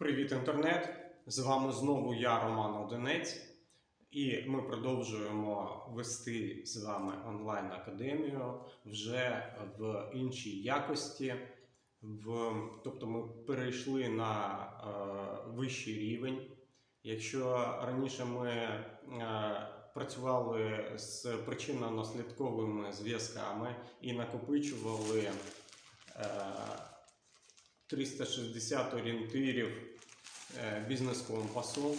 Привіт, інтернет! З вами знову я, Роман Одинець, і ми продовжуємо вести з вами онлайн-академію вже в іншій якості. В, тобто ми перейшли на е, вищий рівень. Якщо раніше ми е, працювали з причинно-наслідковими зв'язками і накопичували е, 360 орієнтирів е, бізнес-компасу,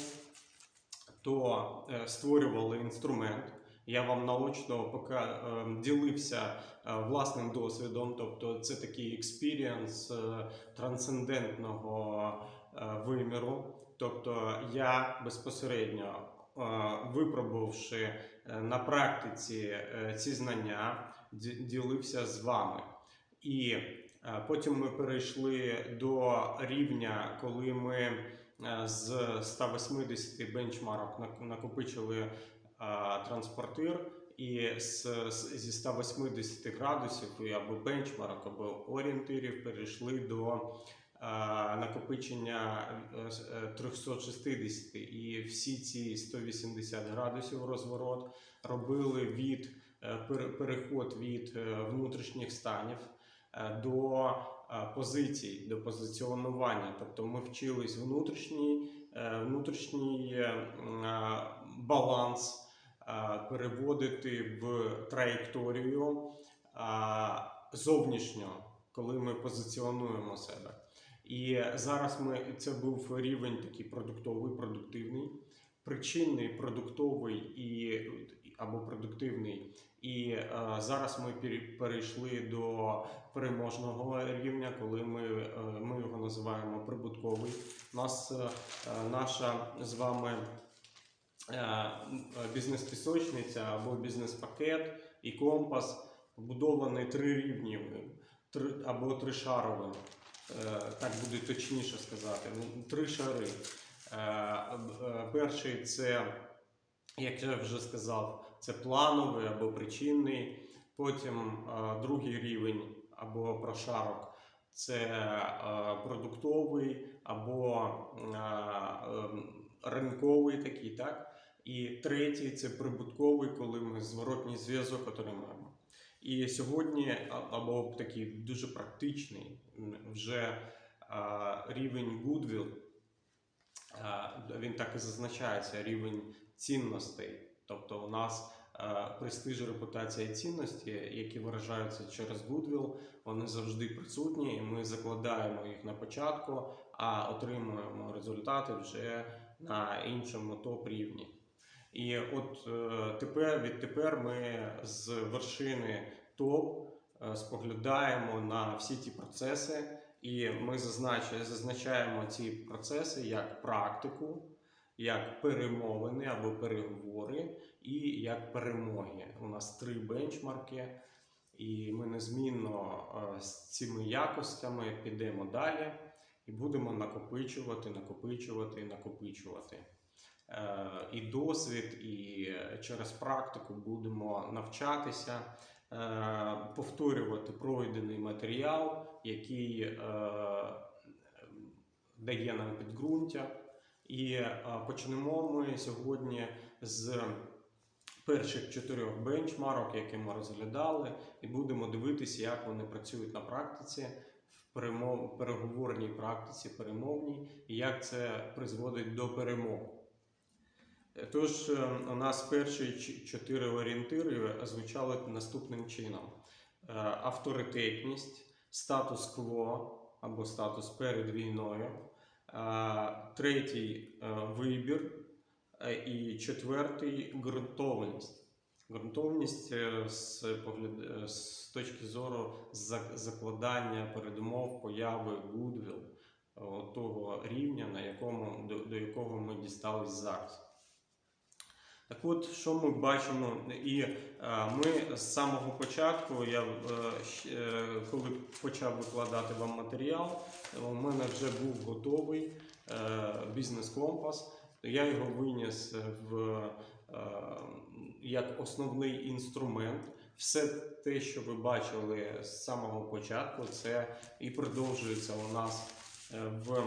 то е, створювали інструмент. Я вам наочно пока е, ділився е, власним досвідом, тобто це такий експірієнс трансцендентного виміру. Тобто я безпосередньо випробувавши на практиці ці знання, ділився з вами. І потім ми перейшли до рівня, коли ми е, з 180 бенчмарок нак- накопичили е, транспортир. І з, зі 180 градусів або бенчмарок, або орієнтирів перейшли до е, накопичення е, с- е, 360. І всі ці 180 градусів розворот робили від е, переход від е, внутрішніх станів е, до е, позицій, до позиціонування. Тобто ми вчились внутрішній, е, внутрішній е, е, баланс е, переводити в траєкторію е, зовнішньо, коли ми позиціонуємо себе. І зараз ми це був рівень такий продуктовий, продуктивний, причинний, продуктовий і або продуктивний. І е, зараз ми перейшли до переможного рівня, коли ми, е, ми його називаємо прибутковий. Нас е, наша з вами бізнес-пісочниця або бізнес-пакет і компас побудований три рівні три, або тришаровим. Так буде точніше сказати. Ну, Три шари. Перший це, як я вже сказав, це плановий або причинний. Потім е, другий рівень або прошарок це е, продуктовий або е, ем, ринковий такий, так? І третій це прибутковий, коли ми зворотній зв'язок отримуємо. І сьогодні, або такий дуже практичний, вже рівень Goodwill, він так і зазначається, рівень цінностей. Тобто у нас а, престиж, репутація і цінності, які виражаються через Goodwill, вони завжди присутні, і ми закладаємо їх на початку, а отримуємо результати вже на іншому топ-рівні. І от е, тепер відтепер ми з вершини топ е, споглядаємо на всі ті процеси, і ми зазначаємо ці процеси як практику, як перемовини або переговори, і як перемоги. У нас три бенчмарки, і ми незмінно е, з цими якостями підемо далі і будемо накопичувати, накопичувати накопичувати. Е, і досвід, і через практику будемо навчатися, е, повторювати пройдений матеріал, який дає нам підґрунтя. І е, почнемо ми сьогодні з перших чотирьох бенчмарок, які ми розглядали, і будемо дивитися, як вони працюють на практиці. В переговорній практиці, перемовній, і як це призводить до перемог. Тож е, у нас перші чотири орієнтири звучали наступним чином: Е, авторитетність, статус-кво або статус перед війною, е, третій вибір, і четвертий ґрунтовність. Ґрунтовність з, погляд... е, з точки зору закладання передумов появи Goodwill, е, того рівня, на якому, до, якого ми дістались зараз. Так от, що ми бачимо, і е, ми з самого початку, я е, е, коли почав викладати вам матеріал, у мене вже був готовий бізнес-компас. Я його виніс в, як основний інструмент. Все те, що ви бачили з самого початку, це і продовжується у нас в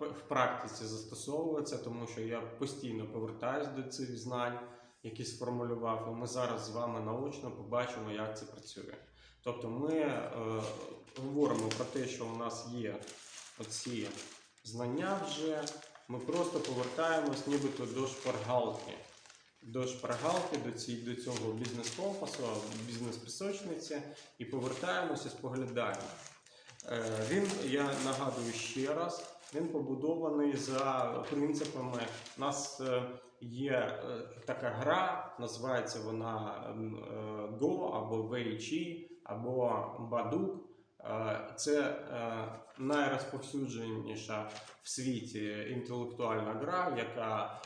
в практиці застосовується, тому що я постійно повертаюсь до цих знань, які сформулював, і ми зараз з вами наочно побачимо, як це працює. Тобто ми е, говоримо про те, що у нас є оці знання вже, ми просто повертаємось нібито до шпаргалки. До шпаргалки, до, ці, до цього бізнес-компасу, бізнес-пісочниці і повертаємося, споглядаємо. Е, Він, я нагадую ще раз, він побудований за принципами. У нас е, є е, така гра, називається вона Go або Weiqi, або. Е, Це найрозповсюдженіша в світі інтелектуальна гра, яка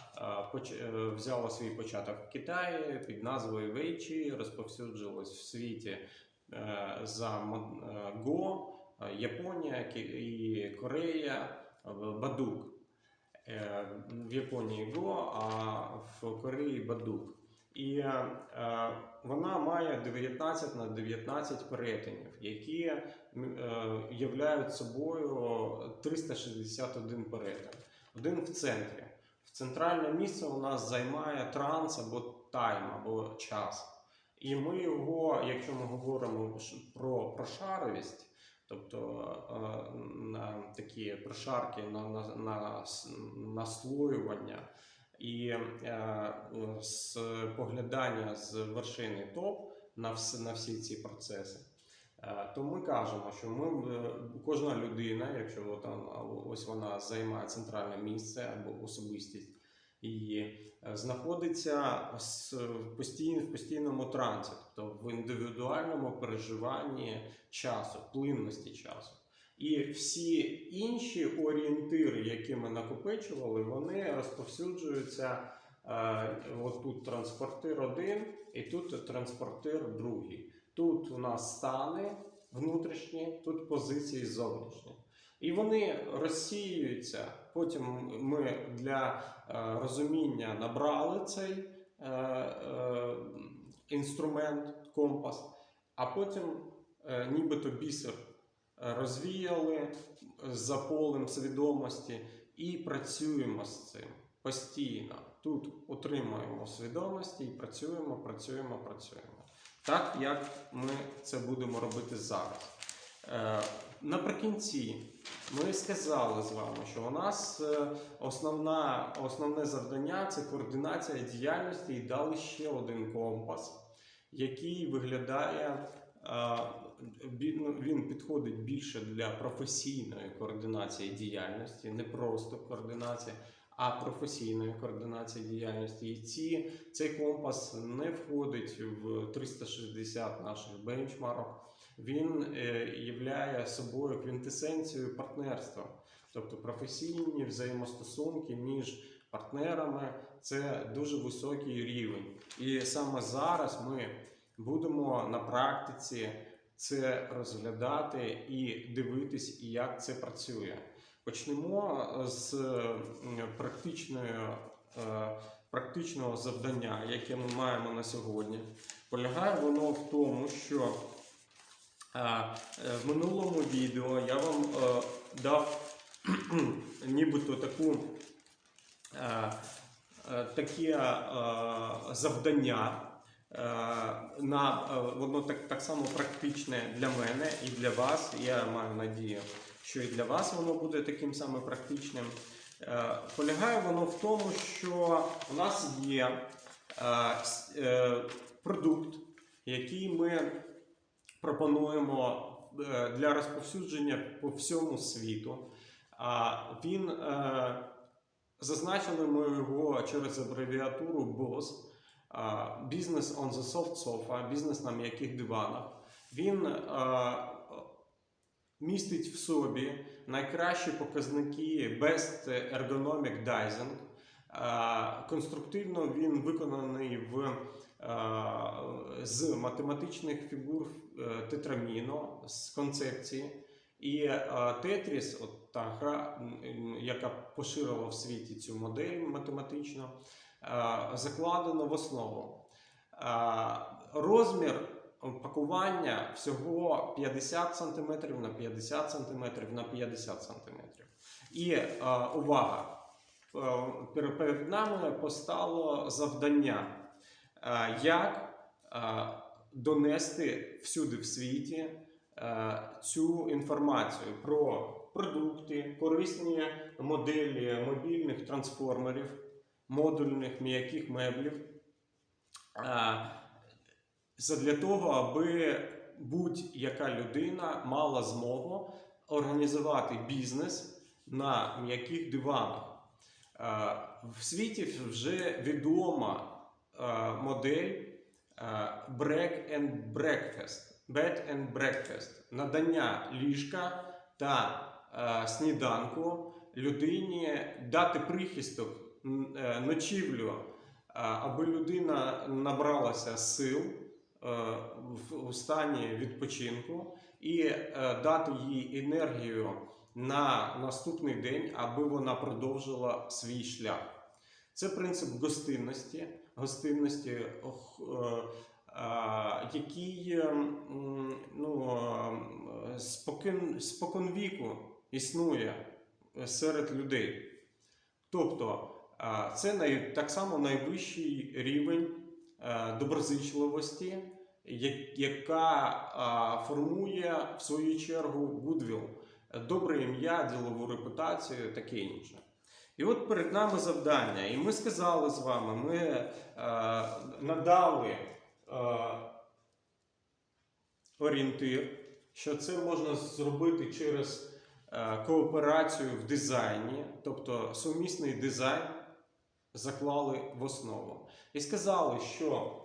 взяла свій початок в Китаї під назвою Weiqi, розповсюджилась в світі за е, Японія Ки- і Корея, е, Бадук. Е, В Японії Go, а в Кореї Бадук. І е, вона має 19 на 19 перетинів, які е, являють собою 361 перетин. Один в центрі. В центральне місце у нас займає транс або тайм, або час. І ми його, якщо ми говоримо про прошаровість, тобто е, на такі прошарки на, на, на наслоювання і е, споглядання з вершини топ на, вс, на всі ці процеси, е, то ми кажемо, що ми, е, кожна людина, якщо там, ось вона займає центральне місце або особистість, е, знаходиться в постійному трансі, тобто в індивідуальному переживанні часу, плинності часу. І всі інші орієнтири, які ми накопичували, вони розповсюджуються. Е, от тут транспортир один, і тут транспортир другий. Тут у нас стани внутрішні, тут позиції зовнішні. І вони розсіюються. Потім ми для е, розуміння набрали цей е, інструмент, компас, а потім е, нібито бісер е, розвіяли за полем свідомості і працюємо з цим постійно. Тут отримуємо свідомості і працюємо, працюємо, працюємо. Так як ми це будемо робити зараз. Наприкінці ми сказали з вами, що у нас е, основна, основне завдання це координація діяльності і дали ще один компас, який виглядає. е, ну, Він підходить більше для професійної координації діяльності, не просто координації, а професійної координації діяльності. І ці, цей компас не входить в 360 наших бенчмарок. Він е, являє собою квінтесенцією партнерства, тобто професійні взаємостосунки між партнерами це дуже високий рівень. І саме зараз ми будемо на практиці це розглядати і дивитись, як це працює. Почнемо з практичної, е, практичного завдання, яке ми маємо на сьогодні. Полягає воно в тому, що е, е, в минулому відео я вам е, дав нібито таку, е, е, таке е, завдання. Е, На, е, воно так, так само практичне для мене і для вас. Я маю надію, що і для вас воно буде таким самим практичним. Е, Полягає воно в тому, що у нас є е, е, продукт, який ми пропонуємо е, для розповсюдження по всьому світу. Він е, зазначили ми його через абревіатуру BOSS. Бізнес on the soft sofa, бізнес на м'яких диванах. Він е, містить в собі найкращі показники Best Ergonomic Dizing. Е, Конструктивно він виконаний в, е, з математичних фігур е, тетраміно з концепції. І Тетріс, от та гра, яка поширила в світі цю модель математичну, е, закладено в основу. Розмір пакування всього 50 см на 50 см на 50 см. І увага! Е, пер- перед нами постало завдання, е, як е, донести всюди в світі цю інформацію про продукти, корисні моделі мобільних трансформерів, модульних м'яких меблів. Задля того, аби будь-яка людина мала змогу організувати бізнес на м'яких диванах. Е, В світі вже відома е, модель е, Break and Breakfast, Bed and Breakfast, надання ліжка та сніданку людині дати прихисток, ночівлю, аби людина набралася сил в- стані відпочинку і дати їй енергію на наступний день, аби вона продовжила свій шлях. Це принцип гостинності, гостинності, е, е, який е, ну, е, спокон, споконвіку існує серед людей. Тобто е, це так само найвищий рівень е, доброзичливості, яка е, формує в свою чергу гудвіл, добре ім'я, ділову репутацію, таке інше. І от перед нами завдання, і ми сказали з вами, ми е, надали е, орієнтир, що це можна зробити через е, кооперацію в дизайні, тобто сумісний дизайн заклали в основу. І сказали, що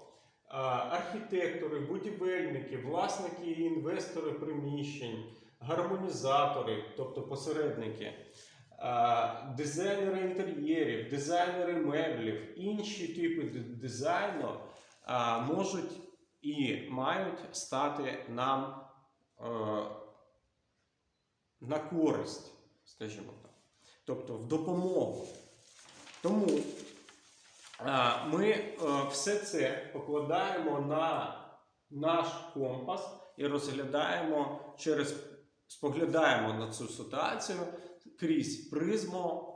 е, архітектори, будівельники, власники і інвестори приміщень, гармонізатори, тобто посередники, е, дизайнери інтер'єрів, дизайнери меблів, інші типи дизайну е, можуть і мають стати нам е, на користь, скажімо так, тобто в допомогу. Тому ми все це покладаємо на наш компас і розглядаємо через споглядаємо на цю ситуацію крізь призму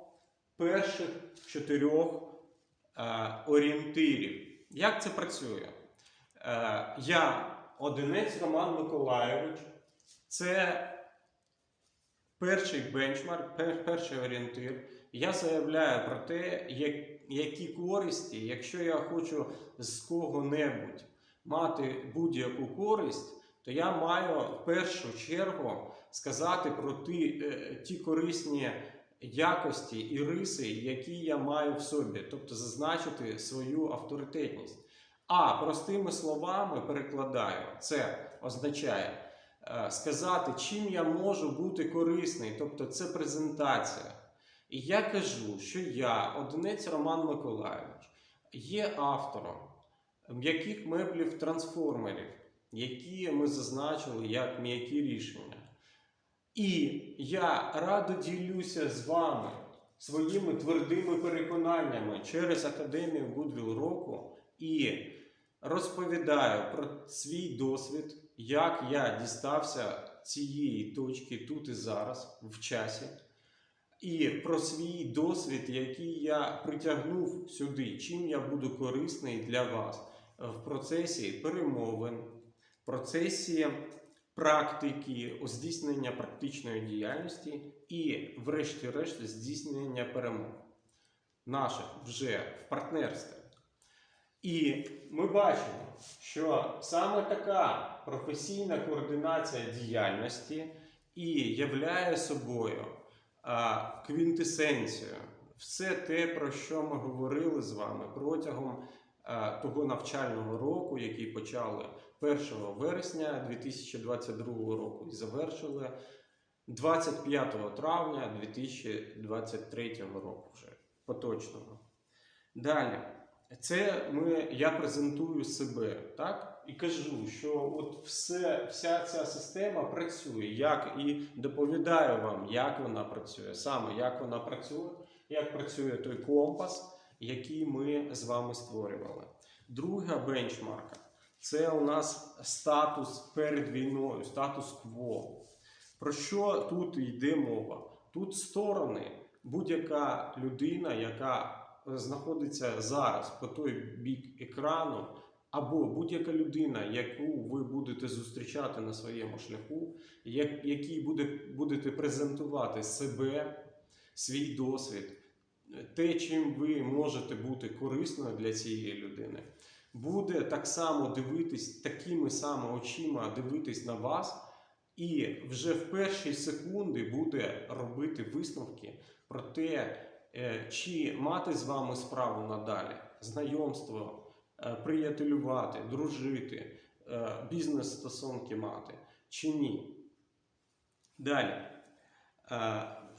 перших чотирьох е, орієнтирів. Як це працює? Е, я, Одинець Роман Миколайович, це перший бенчмарк, пер- перший орієнтир. Я заявляю про те, як, які користі, якщо я хочу з кого-небудь мати будь-яку користь, то я маю в першу чергу сказати про ті, е, ті корисні якості і риси, які я маю в собі, тобто зазначити свою авторитетність. А простими словами перекладаю, це означає е, сказати, чим я можу бути корисний, тобто це презентація. І я кажу, що я, одинець Роман Миколайович, є автором м'яких меблів трансформерів, які ми зазначили як м'які рішення. І я радо ділюся з вами своїми твердими переконаннями через Академію Goodwill року і розповідаю про свій досвід, як я дістався цієї точки тут і зараз, в часі, і про свій досвід, який я притягнув сюди, чим я буду корисний для вас в процесі перемовин, в процесі практики, здійснення практичної діяльності і, врешті-решт, здійснення перемог наших вже в партнерстві. І ми бачимо, що саме така професійна координація діяльності і являє собою квінтесенцію. Все те, про що ми говорили з вами протягом того навчального року, який почали 1 вересня 2022 року і завершили 25 травня 2023 року вже поточного. Далі. Це ми, я презентую себе, так? І кажу, що от все, вся ця система працює, як і доповідаю вам, як вона працює, саме як вона працює, як працює той компас, який ми з вами створювали. Друга бенчмарка це у нас статус перед війною, статус кво. Про що тут йде мова? тут сторони, будь-яка людина, яка знаходиться зараз по той бік екрану, або будь-яка людина, яку ви будете зустрічати на своєму шляху, як, якій буде, будете презентувати себе, свій досвід, те, чим ви можете бути корисною для цієї людини, буде так само дивитись такими саме очима, дивитись на вас, і вже в перші секунди буде робити висновки про те, е, чи мати з вами справу надалі, знайомство, е, приятелювати, дружити, е, бізнес-стосунки мати чи ні. Далі.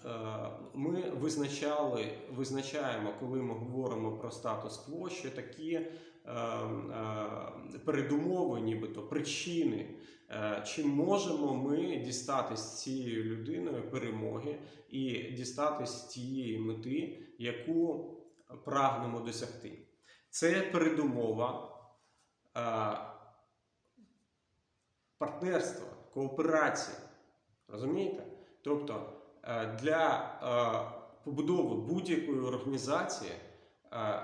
Е, Ми визначали, визначаємо, коли ми говоримо про статус-кво, що такі е, е, передумови, нібито причини, чи можемо ми дістатись цією людиною перемоги і дістатись тієї мети, яку прагнемо досягти. Це передумова партнерства, кооперації. Розумієте? Тобто для е, побудови будь-якої організації е,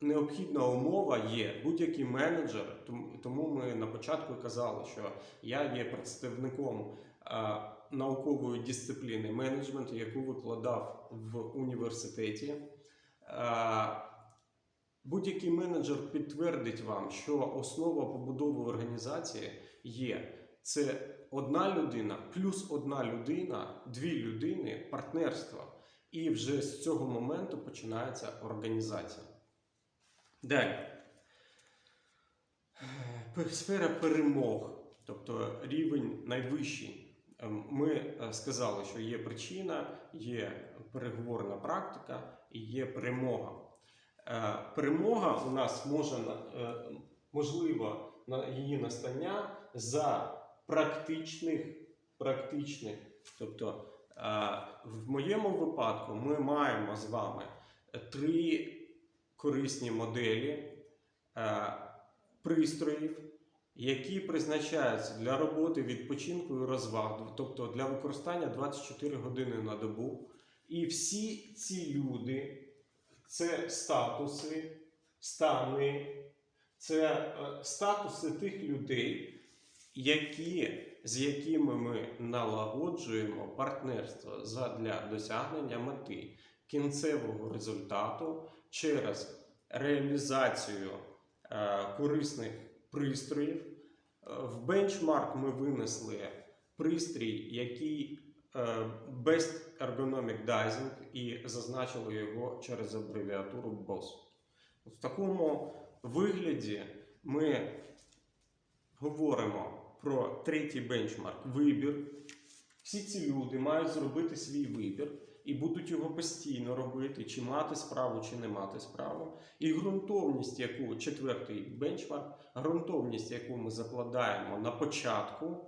необхідна умова є будь-який менеджер. Тому- ми на початку казали, що я є представником е, наукової дисципліни менеджмент, яку викладав в університеті. Е, Будь-який менеджер підтвердить вам, що основа побудови організації є це одна людина плюс одна людина, дві людини, партнерство. І вже з цього моменту починається організація. Далі. Е, Сфера перемог, тобто рівень найвищий. Ем, Ми е, сказали, що є причина, є переговорна практика і є перемога. Е, Перемога у нас може можливо її настання за практичних, практичних. Тобто, е, в моєму випадку ми маємо з вами три корисні моделі е, пристроїв, які призначаються для роботи, відпочинку і розваг, тобто для використання 24 години на добу. І всі ці люди це статуси, стани, це е, статуси тих людей, які, з якими ми налагоджуємо партнерство для досягнення мети кінцевого результату через реалізацію е, корисних пристроїв. Е, В бенчмарк ми винесли пристрій, який е, Best Ergonomic Dicing і зазначили його через абревіатуру BOSS. В такому вигляді ми говоримо про третій бенчмарк вибір. Всі ці люди мають зробити свій вибір і будуть його постійно робити, чи мати справу, чи не мати справу. І ґрунтовність, яку четвертий бенчмарк, ґрунтовність, яку ми закладаємо на початку.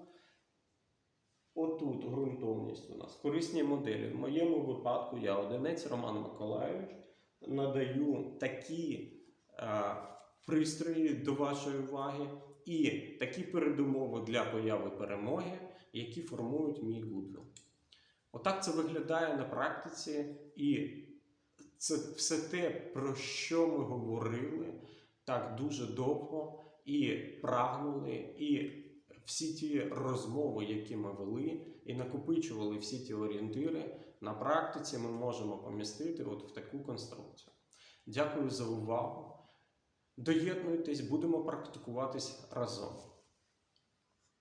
Отут ґрунтовність у нас корисні моделі. В моєму випадку я одинець Роман Миколайович надаю такі е, пристрої до вашої уваги і такі передумови для появи перемоги, які формують мій гудвіл. Отак це виглядає на практиці, і це все те, про що ми говорили так дуже довго і прагнули, і всі ті розмови, які ми вели, і накопичували всі ті орієнтири, на практиці ми можемо помістити от в таку конструкцію. Дякую за увагу. Доєднуйтесь, будемо практикуватись разом.